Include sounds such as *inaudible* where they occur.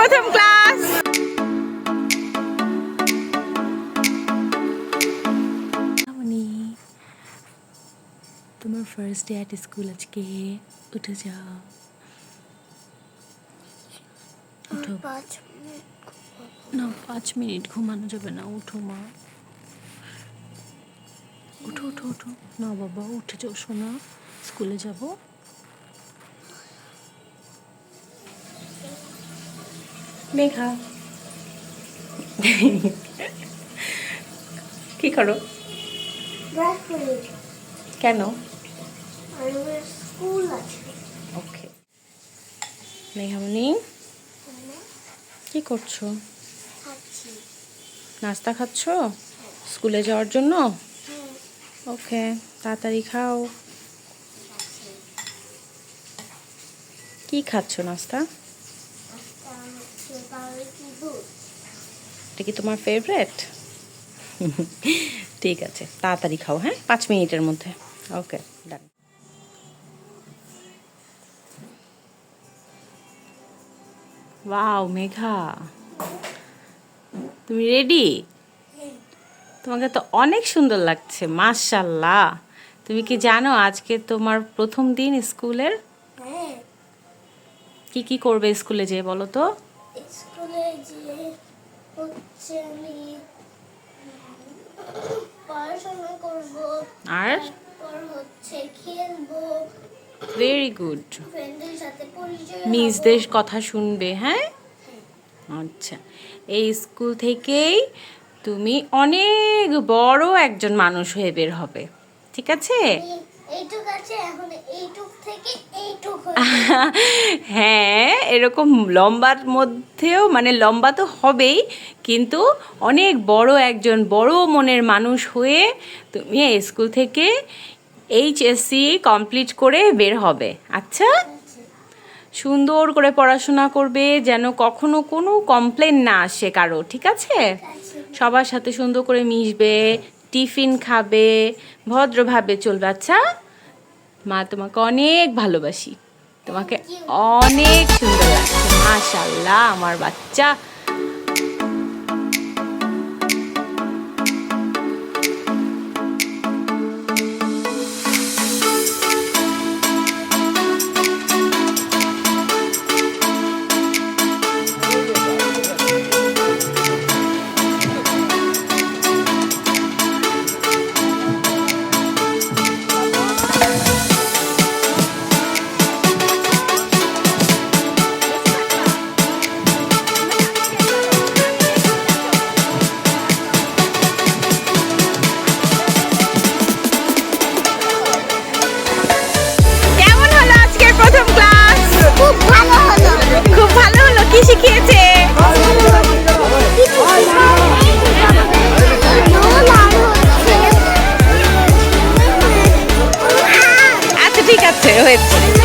প্রথম ক্লাস। তোমার first day at school আজকে উঠে যাও। উঠো। না পাঁচ মিনিট ঘুমানো যাবে না উঠো মা। উঠো উঠো উঠো। না বাবা উঠে যাও শোনা। স্কুলে যাব। মেঘা। কি করো? কেন? ওকে মেঘামণি, কি করছ? নাস্তা খাচ্ছো? স্কুলে যাওয়ার জন্য? ওকে তাড়াতাড়ি খাও। কি খাচ্ছো নাস্তা? এটা কি তোমার ফেভারেট ঠিক আছে তাড়াতাড়ি খাও হ্যাঁ? পাঁচ মিনিটের মধ্যে। Okay done wow Megha. তুমি রেডি তোমাকে তো অনেক সুন্দর লাগছে মাশাল্লাহ তুমি কি জানো আজকে তোমার প্রথম দিন স্কুলের? হ্যাঁ। কি কি করবে স্কুলে যেয়ে বলো তো? স্কুলে যে হচ্ছে আমি পড়াশোনা করব আর? তারপর হচ্ছে খেলব। ভেরি গুড ফ্রেন্ডের সাথে পরিচয় মিসদের কথা শুনবে হ্যাঁ? আচ্ছা এই স্কুল থেকেই তুমি অনেক বড় একজন মানুষ হয়ে বের হবে ঠিক আছে? এইটুক আছে এখন এইটুক থেকে এইটুক *laughs* হ্যাঁ এরকম লম্বার মধ্যেও মানে লম্বা তো হবেই কিন্তু অনেক বড় একজন বড় মনের মানুষ হয়ে তুমি স্কুল থেকে এইচএসসি কমপ্লিট করে বের হবে। আচ্ছা? সুন্দর করে পড়াশোনা করবে যেন কখনো কোনো কমপ্লেন না আসে কারও ঠিক আছে। সবার সাথে সুন্দর করে মিশবে টিফিন খাবে ভদ্রভাবে চলবে। আচ্ছা? মা তোমাকে অনেক ভালোবাসি। তোমাকে অনেক সুন্দর লাগছে মাশাল্লাহ আমার বাচ্চা। কে শিখিয়েছে। আচ্ছা ঠিক আছে হয়েছে।